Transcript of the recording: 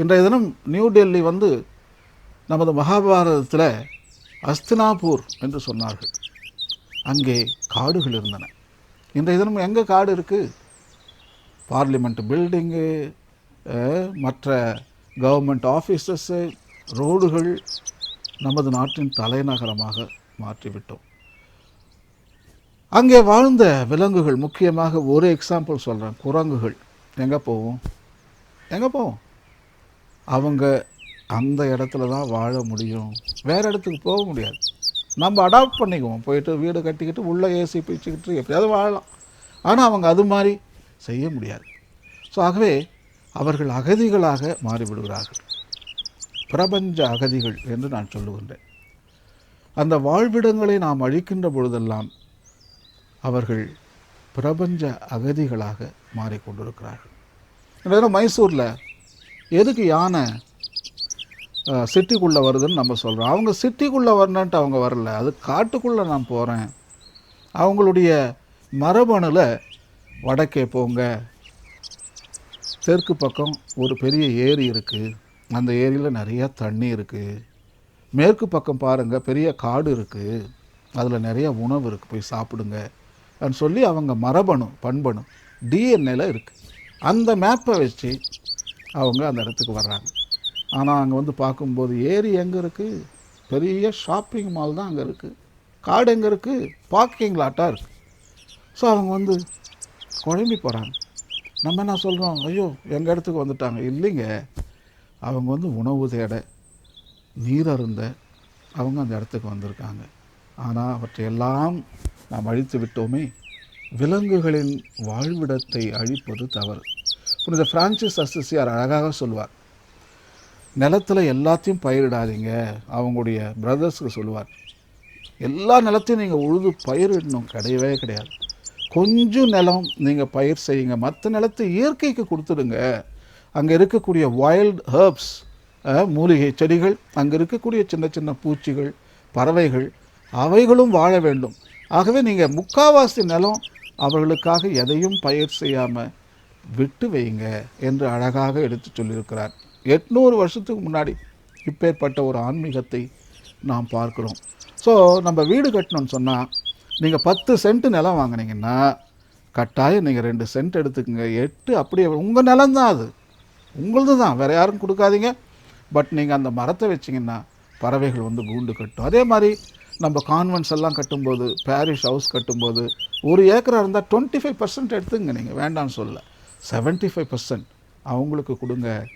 இன்றைய தினம் நியூ டெல்லி வந்து நமது மகாபாரதத்தில் அஸ்தினாபூர் என்று சொன்னார்கள். அங்கே காடுகள் இருந்தன. இன்றைய தினம் எங்கே காடு இருக்குது பார்லிமெண்ட் பில்டிங்கு மற்ற கவர்மெண்ட் ஆஃபீஸஸ்ஸு ரோடுகள் நமது நாட்டின் தலைநகரமாக மாற்றிவிட்டோம். அங்கே வாழ்ந்த விலங்குகள் முக்கியமாக ஒரு எக்ஸாம்பிள் சொல்கிறேன் குரங்குகள். எங்கே போவோம்? எங்கே போவோம்? அவங்க அந்த இடத்துல தான் வாழ முடியும். வேறு இடத்துக்கு போக முடியாது. நம்ம அடாப்ட் பண்ணிக்குவோம். போயிட்டு வீடு கட்டிக்கிட்டு உள்ளே ஏசி பிடிச்சிக்கிட்டு எப்படியாவது வாழலாம். ஆனால் அவங்க அது மாதிரி செய்ய முடியாது. ஸோ ஆகவே அவர்கள் அகதிகளாக மாறிவிடுகிறார்கள். பிரபஞ்ச அகதிகள் என்று நான் சொல்லுகின்றேன். அந்த வாழ்விடங்களை நாம் அழிக்கின்ற பொழுதெல்லாம் அவர்கள் பிரபஞ்ச அகதிகளாக மாறிக்கொண்டிருக்கிறார்கள். நேரம் மைசூரில் எதுக்கு யானை சிட்டிக்குள்ளே வருதுன்னு நம்ம சொல்கிறோம் அவங்க சிட்டிக்குள்ளே வரணுன்ட்டு அவங்க வரல. அது காட்டுக்குள்ளே நான் போகிறேன் அவங்களுடைய மரபணுல வடக்கே போங்க. தெற்கு பக்கம் ஒரு பெரிய ஏரி இருக்குது அந்த ஏரியில் நிறையா தண்ணி இருக்குது மேற்கு பக்கம் பாருங்கள் பெரிய காடு இருக்குது அதில் நிறைய உணவு இருக்குது போய் சாப்பிடுங்க. அப்படின்னு சொல்லி அவங்க மரபணு பண்பணு டிஎன்ஏல இருக்குது அந்த மேப்பை வச்சு அவங்க அந்த இடத்துக்கு வர்றாங்க. ஆனால் அங்கே வந்து பார்க்கும்போது ஏரி எங்கே இருக்குது பெரிய ஷாப்பிங் மால் தான் அங்கே இருக்குது காடு எங்கே இருக்குது பார்க்கிங் லாட்டாக இருக்குது ஸோ அவங்க வந்து குழம்பி போகிறாங்க நம்ம என்ன சொல்கிறோம் ஐயோ எங்கள் இடத்துக்கு வந்துட்டாங்க. இல்லைங்க. அவங்க வந்து உணவு தேட நீர் அருந்த அவங்க அந்த இடத்துக்கு வந்திருக்காங்க. ஆனால் அவற்றையெல்லாம் நாம் அழித்து விட்டோமே. விலங்குகளின் வாழ்விடத்தை அழிப்பது தவறு. புனித பிரான்சிஸ் அசிசியார் அழகாக சொல்வார் நிலத்தில் எல்லாத்தையும் பயிரிடாதீங்க அவங்களுடைய பிரதர்ஸுக்கு சொல்லுவார். எல்லா நிலத்தையும் நீங்கள் உழுது பயிரிடணும் கிடையவே கிடையாது. கொஞ்சம் நிலம் நீங்கள் பயிர் செய்யுங்க மற்ற நிலத்தை இயற்கைக்கு கொடுத்துடுங்க. அங்கே இருக்கக்கூடிய வைல்ட் ஹர்ப்ஸ் மூலிகை செடிகள் அங்கே இருக்கக்கூடிய சின்ன சின்ன பூச்சிகள் பறவைகள் அவைகளும் வாழ வேண்டும். ஆகவே நீங்கள் முக்காவாசி நிலம் அவர்களுக்காக எதையும் பயிர் செய்யாமல் விட்டு வைங்க என்று அழகாக எடுத்து சொல்லியிருக்கிறார். எட்நூறு வருஷத்துக்கு முன்னாடி இப்பேற்பட்ட ஒரு ஆன்மீகத்தை நாம் பார்க்கிறோம். ஸோ நம்ம வீடு கட்டணும்னு சொன்னால் நீங்கள் பத்து சென்ட் நிலம் வாங்கினீங்கன்னா கட்டாயம் நீங்கள் ரெண்டு சென்ட் எடுத்துக்கோங்க. எட்டு அப்படியே உங்கள் நிலம் தான் அது. உங்களது தான் வேறு யாரும் கொடுக்காதீங்க. பட் நீங்கள் அந்த மரத்தை வச்சிங்கன்னா பறவைகள் வந்து கூண்டு கட்டும். அதே மாதிரி நம்ம கான்வென்ட்ஸ் எல்லாம் கட்டும்போது பேரிஷ் ஹவுஸ் கட்டும்போது ஒரு ஏக்கராக இருந்தால் டுவெண்ட்டி ஃபைவ் பர்சன்ட் எடுத்துங்க. நீங்கள் வேண்டாம்னு சொல்ல செவன்ட்டி ஃபைவ் பர்சன்ட் அவங்களுக்கு கொடுங்க.